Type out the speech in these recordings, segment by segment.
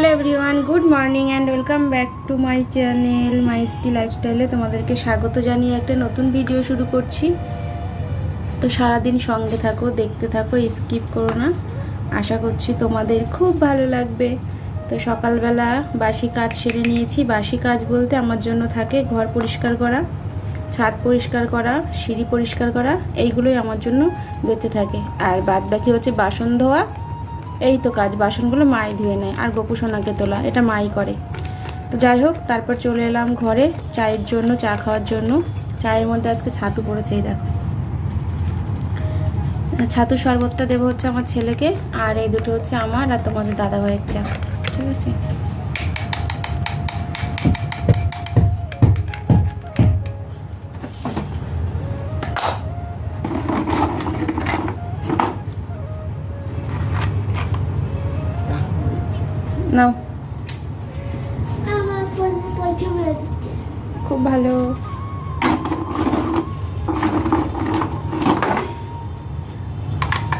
Hello everyone, good morning and welcome back to my channel, my স্টি লাইফস্টাইলে তোমাদেরকে স্বাগত জানিয়ে একটা নতুন ভিডিও শুরু করছি। তো সারাদিন সঙ্গে থাকো, দেখতে থাকো, স্কিপ করো না। আশা করছি তোমাদের খুব ভালো লাগবে। তো সকালবেলা বাসি কাজ সেরে নিয়েছি। বাসি কাজ বলতে আমার জন্য থাকে ঘর পরিষ্কার করা, ছাদ পরিষ্কার করা, সিঁড়ি পরিষ্কার করা, এইগুলোই আমার জন্য বেঁচে থাকে। আর বাদ বাকি হচ্ছে বাসন ধোয়া এই তো কাজ, বাসনগুলো মাই ধুয়ে নেয়, আর গোপু সোনাকে তোলা, এটা মাই করে। তো যাই হোক, তারপর চলে এলাম ঘরে, চায়ের জন্য, চা খাওয়ার জন্য। চায়ের মধ্যে আজকে ছাতু পড়েছে, এই দেখো। ছাতু শরবতটা দেবো হচ্ছে আমার ছেলেকে, আর এই দুটো হচ্ছে আমার আর তোমাদের দাদা ভাইয়ের চা, ঠিক আছে?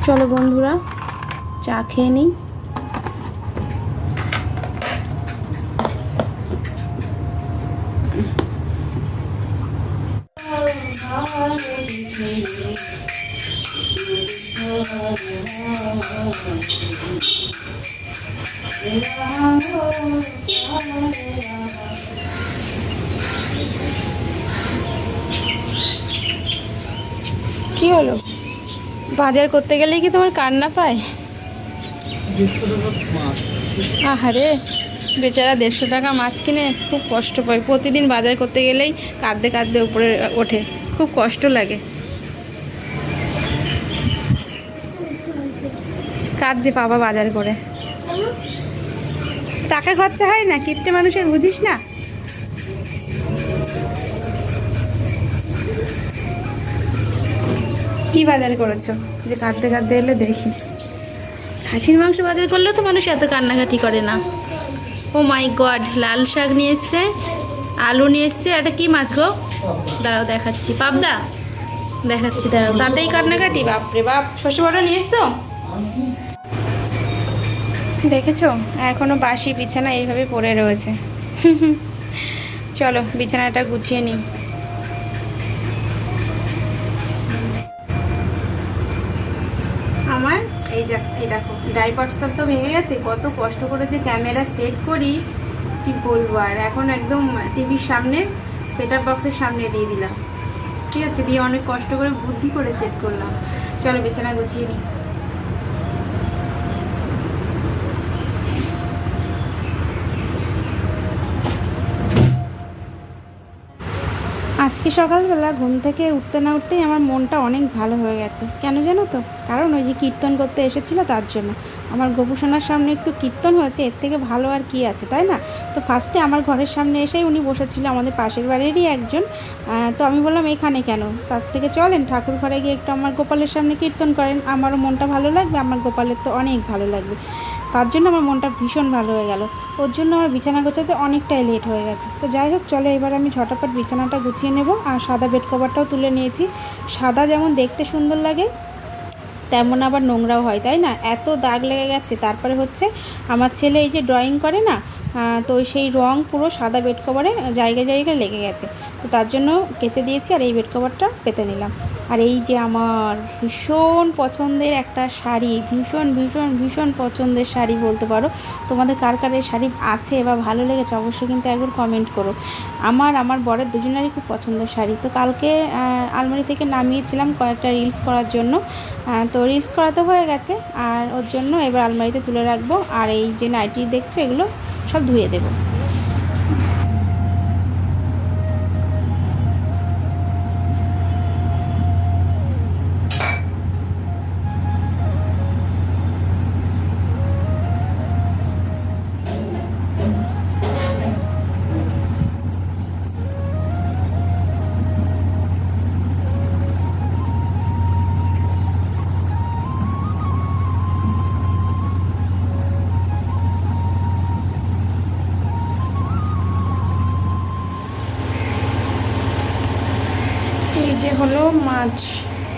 চলো বন্ধুরা চা খেয়ে নিই। কি হলো? বাজার করতে গেলেই কি তোমার কান্না পায়? আহারে, বেচারা দেড়শো টাকা মাছ কিনে খুব কষ্ট পায়। প্রতিদিন বাজার করতে গেলেই কাঁদতে কাঁদতে উপরে ওঠে। খুব কষ্ট লাগে। যে পাবা বাজার করে। টাকা খরচা হয় না? কিপটে মানুষের, বুঝিস না? কি বাজার করেছ? যে কাঁদতে কাঁদতে এলে দেখি। খাসির মাংস বাজার করলেও তো মানুষ এত কান্নাকাটি করে না। ও মাই গড, লাল শাক নিয়ে এসছে, আলু নিয়ে এসছে, এটা কি মাছ গো? দাঁড়াও দেখাচ্ছি। পাবদা? দেখাচ্ছি, দাঁড়াও। তাতেই কান্নাকাটি? বাপরে বাপ, শস্য বড় নিয়ে এসছো? দেখেছ? এখনও বাসি বিছানা এইভাবে পড়ে রয়েছে। চলো, বিছানাটা গুছিয়ে নিই। এই যে, এই দেখো ডাইপার্সটা তো ভেঙে গেছে, কত কষ্ট করে যে ক্যামেরা সেট করি, কি বলব? আর এখন একদম টিভির সামনে সেট বক্সের সামনে দিয়ে দিলাম। ঠিক আছে, দিয়ে অনেক কষ্ট করে বুদ্ধি করে সেট করলাম। চলো বিছানা গুছিয়ে নিই। আজকে সকালবেলা ঘুম থেকে উঠতে না উঠতেই আমার মনটা অনেক ভালো হয়ে গেছে। কেন জানো তো? কারণ ওই যে কীর্তন করতে এসেছিল তার জন্য। আমার গোপুসোনার সামনে একটু কীর্তন হয়েছে, এর থেকে ভালো আর কি আছে, তাই না? তো ফার্স্টে আমার ঘরের সামনে এসেই উনি বসেছিল, আমাদের পাশের বাড়িরই একজন। তো আমি বললাম, এখানে কেন? তার থেকে চলেন, ঠাকুর ঘরে গিয়ে একটু আমার গোপালের সামনে কীর্তন করেন। আমারও মনটা ভালো লাগবে, আমার গোপালের তো অনেক ভালো লাগবে। তার জন্য আমার মনটা ভীষণ ভালো হয়ে গেল। ওর জন্য আমার বিছানা গোছাতে অনেকটাই লেট হয়ে গেছে। তো যাই হোক, চলো এবার আমি ঝটাপট বিছানাটা গুছিয়ে নেব আর সাদা বেড কভারটাও তুলে নিয়েছি। সাদা যেমন দেখতে সুন্দর লাগে, তেমন আবার নোংরাও হয়, তাই না? এত দাগ লেগে গেছে, তারপরে হচ্ছে আমার ছেলে এই যে ড্রয়িং করে না তো সেই রং পুরো সাদা বেড কভারে জায়গায় জায়গায় লেগে গেছে। তো তার জন্য কেচে দিয়েছি আর এই বেড কভারটা পেতে নিলাম। আর এই যে আমার ভীষণ পছন্দের একটা শাড়ি, ভীষণ ভীষণ ভীষণ পছন্দের শাড়ি বলতে পারো। তোমাদের কার কার এই শাড়ি আছে বা ভালো লেগেছে অবশ্যই কিন্তু একবার কমেন্ট করো। আমার আমার বরের দুজনেরই খুব পছন্দের শাড়ি। তো কালকে আলমারি থেকে নামিয়েছিলাম কয়েকটা রিলস করার জন্য। তো রিলস করা তো হয়ে গেছে। আর ওর জন্য এবার আলমারিতে তুলে রাখব। আর এই যে নাইটি দেখছ এগুলো সব ধুয়ে দেবো। হলো মাছ,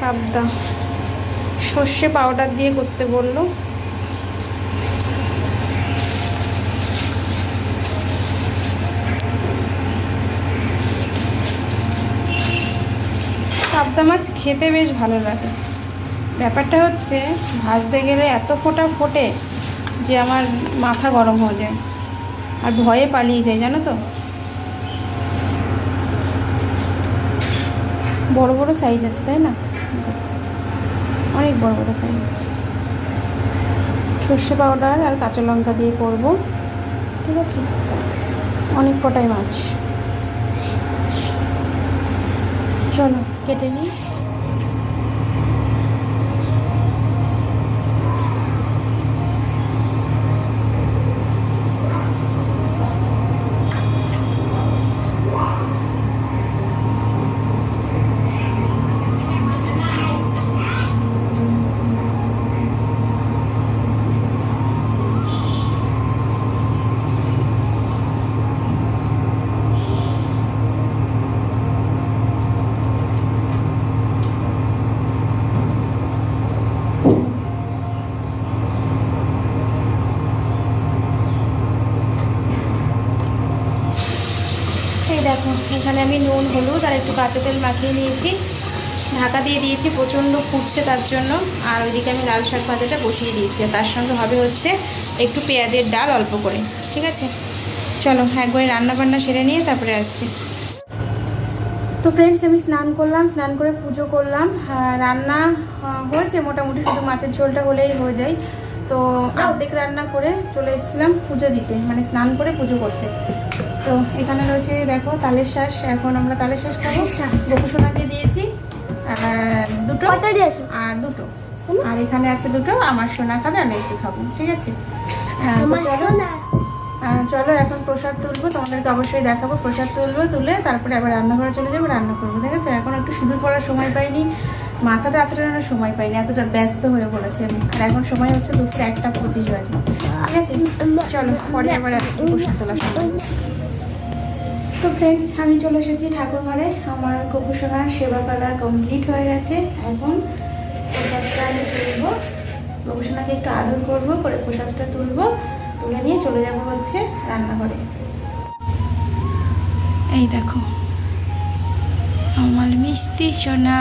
পাবদা। সর্ষে পাউডার দিয়ে করতে বলল। পাবদা মাছ খেতে বেশ ভালো লাগে। ব্যাপারটা হচ্ছে, ভাজতে গেলে এত ফোটা ফোটে যে আমার মাথা গরম হয়ে যায়। আর ভয়ে পালিয়ে যায়, জানো তো? বড় বড় সাইজ আছে, তাই না? অনেক বড় বড় সাইজ আছে। সর্ষে পাউডার আর কাঁচা লঙ্কা দিয়ে করব, ঠিক আছে? অনেক কটাই মাছ। চলো, কেটে নিই। দেখো, এখানে আমি নুন, হলুদ আর একটু কাঁচা তেল মাখিয়ে নিয়েছি। ঢাকা দিয়ে দিয়েছি, প্রচণ্ড ফুটছে তার জন্য। আর ওইদিকে আমি লাল শাক ভাজাটা বসিয়ে দিয়েছি। তার সঙ্গে হবে হচ্ছে একটু পেঁয়াজের ডাল অল্প করে, ঠিক আছে? চলো, একবারে রান্না বান্না সেরে নিয়ে তারপরে আসছি। তো ফ্রেন্ডস আমি স্নান করলাম, স্নান করে পুজো করলাম। রান্না হয়েছে মোটামুটি, শুধু মাছের ঝোলটা হলেই হয়ে যায়। তো অর্ধেক রান্না করে চলে এসেছিলাম পুজো দিতে মানে স্নান করে পুজো করতে। তো এখানে রয়েছে দেখো তালের শ্বাস এখন আমরা তালের শ্বাস খাব। গোপুসোনাকে দিয়েছি দুটো। আর দুটো। আর এখানে আছে দুটো আমার সোনা খাবে আমি একটু খাব ঠিক আছে? চলো। চলো এখন প্রসাদ তুলবো তোমাদেরকে অবশ্যই দেখাবো। প্রসাদ তুলবো তুলে তারপরে আবার রান্নাঘরে চলে যাব রান্না করব ঠিক আছে? এখন একটু সিঁদুর পড়ার সময় পাইনি মাথাটা আঁচড়ানোর সময় পাইনি এতটা ব্যস্ত হয়ে পড়েছে আমি। আর এখন সময় হচ্ছে দুপুর একটা পঁচিশ বাজে ঠিক আছে? চলো পরে আবার প্রসাদ তোলার সময়। তো ফ্রেন্ডস আমি চলে এসেছি ঠাকুর ঘরে আমার গোপুসোনার সেবা করা কমপ্লিট হয়ে গেছে। এখন প্রসাদটা আমি তুলবো। গোপুসোনাকে একটু আদর করব, করে প্রসাদটা তুলবো। তুলে নিয়ে চলে যাব হচ্ছে রান্নাঘরে। এই দেখো, আমার মিষ্টি সোনা।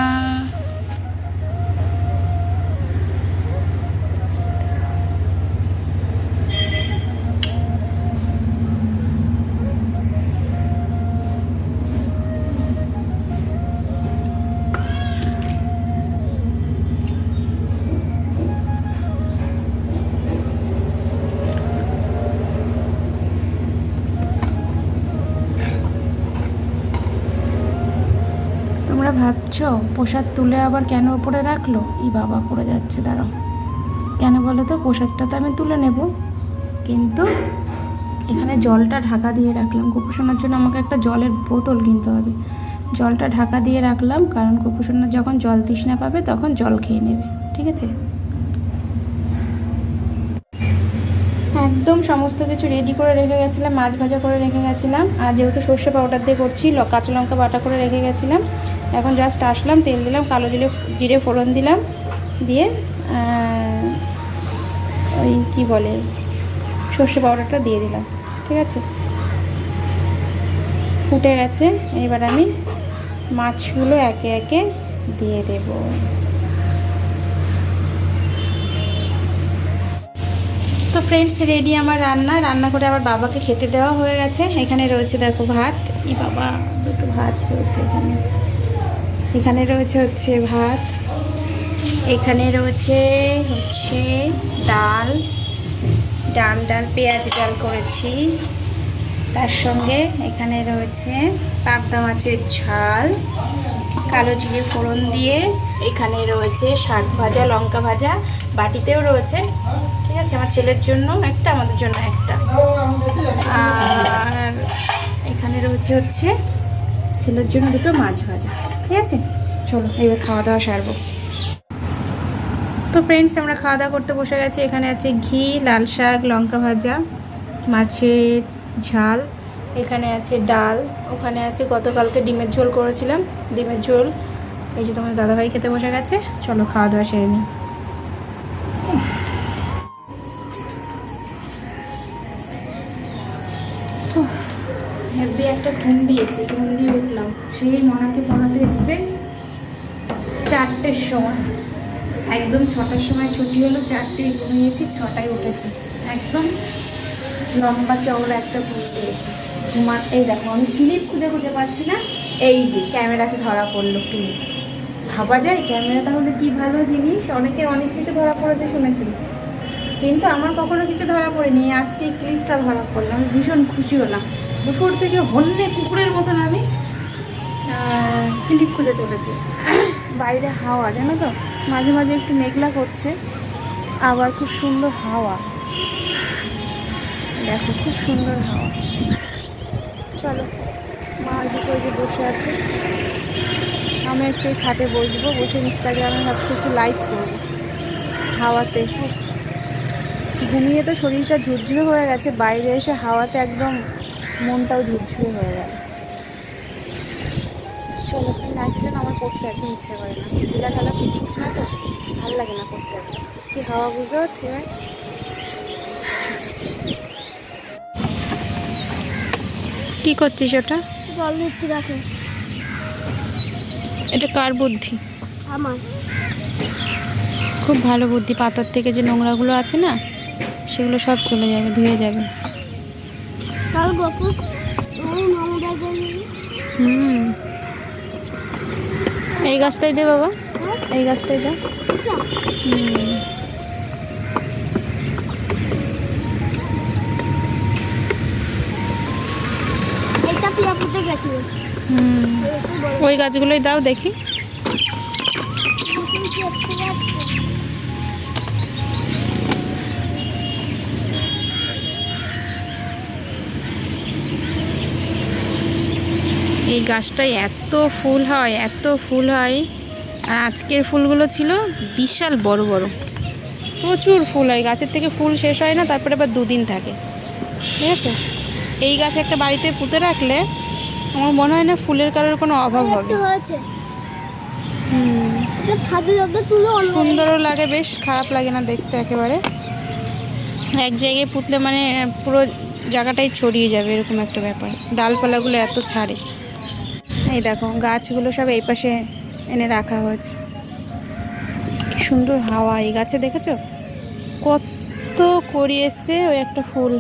ভাবছ? প্রসাদ তুলে আবার কেন ওপরে রাখল? ই বাবা পড়ে যাচ্ছে, দাঁড়াও। কেন বলো তো? প্রসাদটা তো আমি তুলে নেব। কিন্তু এখানে জলটা ঢাকা দিয়ে রাখলাম। গোপুসোনার জন্য আমাকে একটা জলের বোতল কিনতে হবে। জলটা ঢাকা দিয়ে রাখলাম, কারণ গোপুসোনা যখন জল তৃষ্ণা পাবে, তখন জল খেয়ে নেবে। ঠিক আছে? একদম সমস্ত কিছু রেডি করে রেখে গেছিলাম, মাছ ভাজা করে রেখে গেছিলাম। আর যেহেতু সর্ষে পাউডার দিয়ে করছি কাঁচা লঙ্কা বাটা করে রেখে গেছিলাম এখন জাস্ট আসলাম, তেল দিলাম, কালো জিরে জিরে ফোড়ন দিলাম, দিয়ে ওই কি বলে, সর্ষে পাউডারটা দিয়ে দিলাম, ঠিক আছে? ফুটে গেছে, এবার আমি মাছগুলো একে একে দিয়ে দেবো। তো ফ্রেন্ডস রেডি আমার রান্না। রান্না করে আবার বাবাকে খেতে দেওয়া হয়ে গেছে। এখানে রয়েছে, দেখো ভাত। ই বাবা, দুটো ভাত রয়েছে এখানে। এখানে রয়েছে হচ্ছে ভাত, এখানে রয়েছে হচ্ছে ডাল ডাল ডাল, পেঁয়াজ ডাল করেছি। তার সঙ্গে এখানে রয়েছে পাবদা মাছের ঝাল, কালো জিরে ফোড়ন দিয়ে। এখানে রয়েছে শাক ভাজা, লঙ্কা ভাজা, বাটিতেও রয়েছে। ঠিক আছে, আমার ছেলের জন্য একটা, আমাদের জন্য একটা। আর এখানে রয়েছে হচ্ছে ছেলের জন্য দুটো মাছ ভাজা, ঠিক আছে? চলো, এবার খাওয়া দাওয়া সারবো। তো ফ্রেন্ডস আমরা খাওয়া দাওয়া করতে বসে গেছি। এখানে আছে ঘি, লাল শাক, লঙ্কা ভাজা, মাছের ঝাল। এখানে আছে ডাল, ওখানে আছে গতকালকে ডিমের ঝোল করেছিলাম, ডিমের ঝোল। এই যে তোমার দাদাভাই খেতে বসে গেছে। চলো, খাওয়া দাওয়া সেরে নিই। হেভি একটা ঘুম দিয়েছি, ঘুম দিয়ে উঠলাম। সেই মনাকে পড়াতে এসছে চারটের সময়। একদম ছটার সময় ছুটি হলো, চারটেয় ঘুমিয়েছি, ছটায় উঠেছি। একদম লম্বা চওড়া একটা ঘুম পেয়েছি। ঘুমা এই দেখো, আমি ক্লিপ খুঁজে খুঁজে পাচ্ছি না। এই যে, ক্যামেরাকে ধরা পড়ল ক্লিপ। ভাবা যায়, ক্যামেরাটা হলে কি ভালো জিনিস? অনেকের অনেক কিছু ধরা পড়েছে শুনেছি। কিন্তু আমার কখনো কিছু ধরা পড়েনি। আজকে এই ক্লিপটা ধরা পড়ল। আমি ভীষণ খুশি হলাম। দুপুর থেকে হন্যে কুকুরের মতন আমি ক্লিপ খুঁজে চলেছি। বাইরে হাওয়া, জানো তো? মাঝে মাঝে একটু মেঘলা করছে, আবার খুব সুন্দর হাওয়া। দেখো, খুব সুন্দর হাওয়া। চলো, মা দিকে যে বসে আছে। আমি একটু খাটে বসবো, বসে ইনস্টাগ্রামে ভাবছি একটু লাইভ করব। হাওয়াতে। ঘুমিয়ে তো শরীরটা ঝুরঝুরে হয়ে গেছে বাইরে এসে হাওয়াতে একদম মনটাও ঝুরঝুরে হয়ে গেল। চলো আমার করতে একদম ইচ্ছা করে না। ফিটিংস না তো ভালো লাগে না করতে কি হাওয়া বুঝতে পারছি ভাই কি করছিস ওটা? জল দিচ্ছি গাছে এটা কার বুদ্ধি? আমার। খুব ভালো বুদ্ধি পাতার থেকে যে নোংরাগুলো আছে না? সেগুলো সব চলে যাবে ধুয়ে যাবে। হুম। এই গাছটাই দে বাবা। এই গাছটাই দে। হুম। ওই গাছগুলোই দাও দেখি। গাছটায় এত ফুল হয় এত ফুল হয়। আর আজকের ফুলগুলো ছিল বিশাল বড় বড়। প্রচুর ফুল হয় গাছের থেকে ফুল শেষ হয় না তারপরে আবার দুদিন থাকে। ঠিক আছে? এই গাছ একটা বাড়িতে পুঁতে রাখলে আমার মনে হয় না ফুলের কারোর কোনো অভাব হবে। তুলো অন্য সুন্দরও লাগে বেশ খারাপ লাগে না দেখতে একেবারে। এক জায়গায় পুতলে মানে পুরো জায়গাটাই ছড়িয়ে যাবে এরকম একটা ব্যাপার। ডালপালাগুলো এত ছাড়ে। এই দেখো, গাছগুলো সব এই পাশে এনে রাখা হয়েছে। কি সুন্দর হাওয়া, এই গাছে দেখেছ? কত করি এসছে, ওই একটা ফুল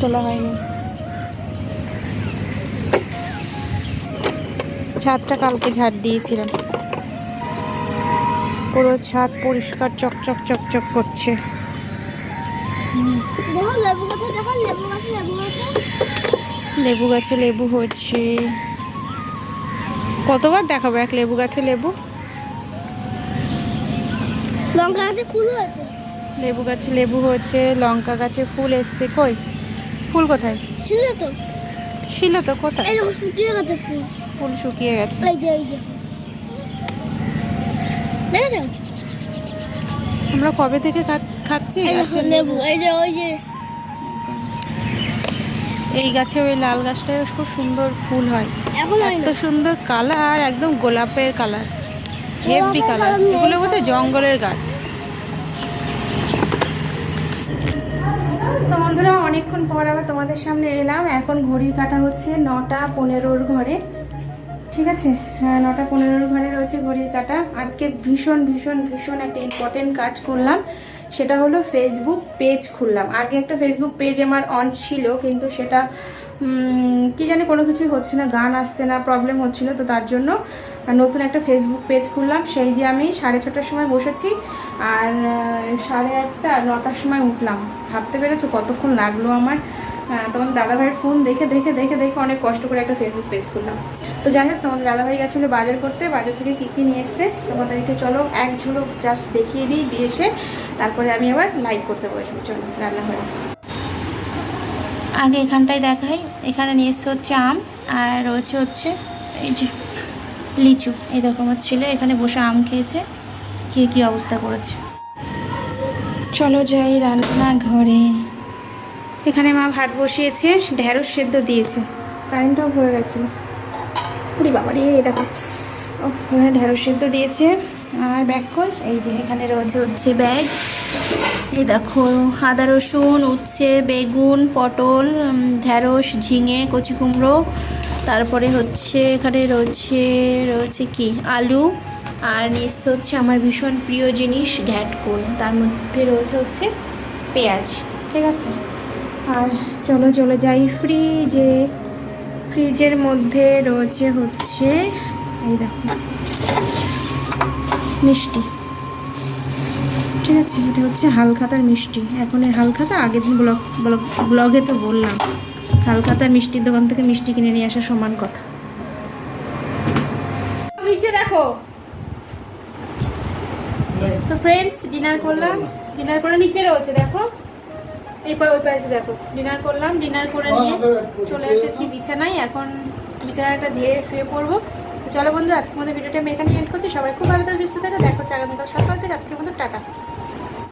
তোলা হয়নি। ছাদটা কালকে ঝাড় দিয়েছিলাম। পুরো ছাদ পরিষ্কার চকচক চকচক করছে। লেবু গাছে, দেখো, লেবু গাছে লেবু গাছে। লেবু গাছে লেবু হয়েছে কতবার দেখাবো এক লেবু গাছে লেবু? লঙ্কা গাছে ফুল হয়েছে। লেবু গাছে লেবু হয়েছে লঙ্কা গাছে ফুল এসছে কই? ফুল কোথায়? ছিল তো। ছিল তো কোথায়? শুকিয়ে গেছে ফুল। ফুল শুকিয়ে গেছে। এই যে এই যে। আমরা কবে থেকে খাচ্ছি? লেবু। এই যে ওই যে এই গাছে ওই লাল গাছটায় খুব সুন্দর ফুল হয়। এত সুন্দর কালার একদম গোলাপের কালার হেভি কালার। এগুলো বোধহয় জঙ্গলের গাছ। তো বন্ধুরা অনেকক্ষণ পর আবার তোমাদের সামনে এলাম। এখন ঘড়ির কাটা হচ্ছে নটা পনেরোর ঘরে। ঠিক আছে? হ্যাঁ নটা পনেরোর ঘরে রয়েছে ঘড়ির কাটা। আজকে ভীষণ ভীষণ ভীষণ একটা ইম্পর্টেন্ট কাজ করলাম। সেটা হলো ফেসবুক পেজ খুললাম। আগে একটা ফেসবুক পেজ আমার অন ছিল, কিন্তু সেটা কি জানি কোনো কিছুই হচ্ছে না, গান আসছে না প্রবলেম হচ্ছিল, তো তার জন্য নতুন একটা ফেসবুক পেজ খুললাম। সেই যে আমি সাড়ে ছটার সময় বসেছি আর সাড়ে আটটা, নটার সময় উঠলাম। ভাবতে পেরেছ কতক্ষণ লাগল আমার? তোমাদের দাদাভাইয়ের ফোন দেখে দেখে দেখে দেখে অনেক কষ্ট করে একটা ফেসবুক পেজ খুললাম। তো যাই হোক তোমাদের দাদাভাই গেছিল বাজার করতে বাজার থেকে কী কী নিয়ে এসছে তোমাদেরকে চলো এক ঝুলক জাস্ট দেখিয়ে দিই দিয়ে এসে তারপরে আমি আবার লাইভ করতে বসবো। চলো রান্নাঘরে। আগে এখানটায় দেখাই। এখানে নিয়ে এসছে হচ্ছে আম আর রয়েছে হচ্ছে এই যে লিচু। এই দেখো আমার ছেলে এখানে বসে আম খেয়েছে খেয়ে কী অবস্থা করেছে। চলো যাই রান্না ঘরে এখানে মা ভাত বসিয়েছে ঢ্যাঁড়স সেদ্ধ দিয়েছে। কারেন্ট অফ হয়ে গেছিল পুরি বাবা রে দেখো। ও এখানে ঢ্যাঁড়স সেদ্ধ দিয়েছে। আর ব্যাগ কই এই যে এখানে রয়েছে হচ্ছে ব্যাগ। এই দেখো আদা রসুন উচ্ছে বেগুন পটল উম, ঢ্যাঁড়স ঝিঙে কচি কুমড়ো। তারপরে হচ্ছে এখানে রয়েছে রয়েছে কি? আলু। আর নিচে হচ্ছে আমার ভীষণ প্রিয় জিনিস ঘ্যাটকোল। তার মধ্যে রয়েছে হচ্ছে পেঁয়াজ। ঠিক আছে? আর চলো, চলে যাই। ফ্রিজে ফ্রিজের মধ্যে রয়েছে হচ্ছে, এই দেখো, মিষ্টি। ঠিক আছে, এটা হচ্ছে হালখাতার মিষ্টি। এখন এই হালখাতা আগের দিন ব্লগ ব্লগ তো বললাম। হালখাতার মিষ্টির দোকান থেকে মিষ্টি কিনে নিয়ে আসা সমান কথা। নিচে দেখো। তো ফ্রেন্ডস ডিনার করলাম। ডিনার করে নিচে রয়েছে, দেখো। এই পা- ওই পাশে দেখো, ডিনার করলাম, ডিনার করে নিয়ে চলে বিছানায়। এখন বিছানাটা শুয়ে পড়ব। চলো বন্ধু আজকে আমাদের ভিডিওটা আমি এখানে এন্ড করছি। সবাই খুব ভালো থাকবে সুস্থ থাকে, দেখো চার সকাল থেকে। আজকের মতো টাটা।